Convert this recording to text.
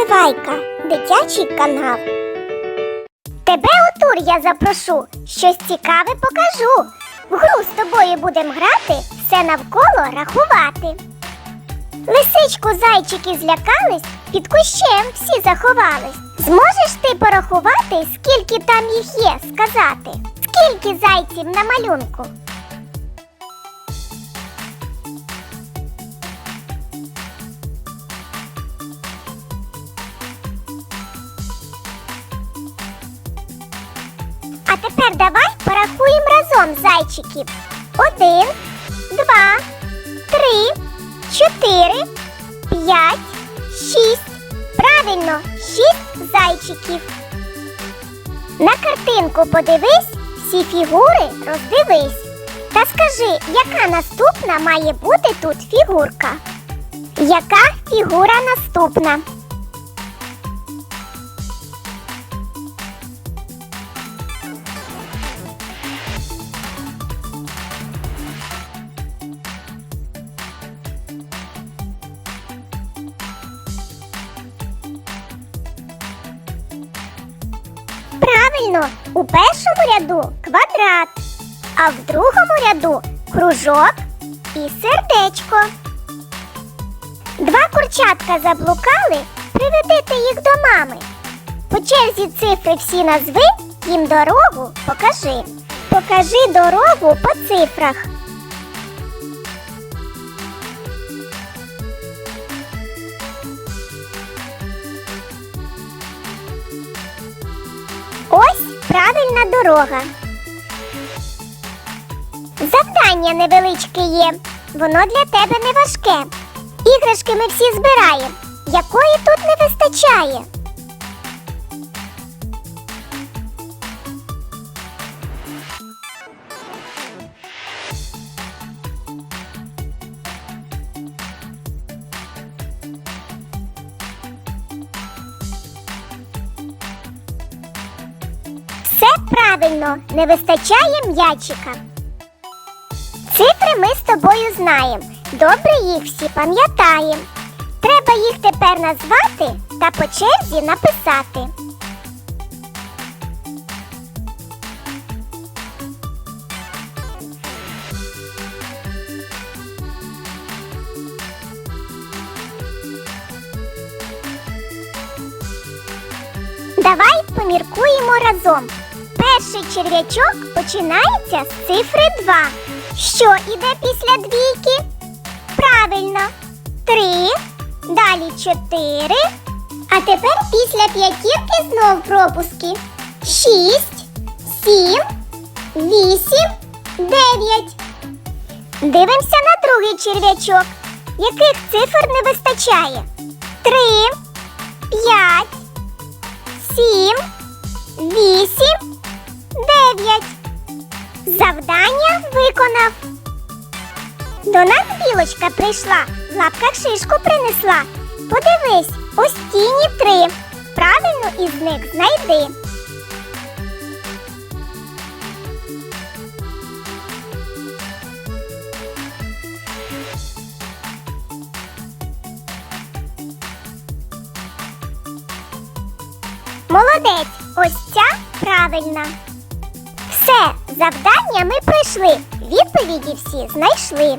Наливайка, дитячий канал. Тебе у тур я запрошу, щось цікаве покажу. В гру з тобою будем грати, все навколо рахувати. Лисичку зайчики злякались, під кущем всі заховались. Зможеш ти порахувати, скільки там їх є, сказати? Скільки зайців на малюнку? Давай порахуємо разом зайчиків. Один, два, три, чотири, п'ять, шість. Правильно, шість зайчиків. На картинку подивись, всі фігури роздивись. Та скажи, яка наступна має бути тут фігурка? Яка фігура наступна? Правильно, у першому ряду квадрат, а в другому ряду кружок і сердечко. Два курчатка заблукали, приведете їх до мами. По черзі цифри всі назви, їм дорогу покажи. Покажи дорогу по цифрах. Правильна дорога. Завдання невеличке є. Воно для тебе не важке. Іграшки ми всі збираємо. Якої тут не вистачає? Правильно, не вистачає м'ячика. Цифри ми з тобою знаємо. Добре їх всі пам'ятаємо. Треба їх тепер назвати та по черзі написати. Давай поміркуємо разом. Перший черв'ячок починається з цифри 2. Що іде після двійки? Правильно. 3, далі 4. А тепер після п'ятірки знов пропуски. 6, 7, 8, 9. Дивимося на другий черв'ячок. Яких цифр не вистачає? 3, 5, сім, вісім, дев'ять. Завдання виконав. До нас білочка прийшла, в лапках шишку принесла. Подивись, ось тіні три. Правильно із них знайди. Молодець, ось ця правильна. Все, завдання ми пройшли. Відповіді всі знайшли.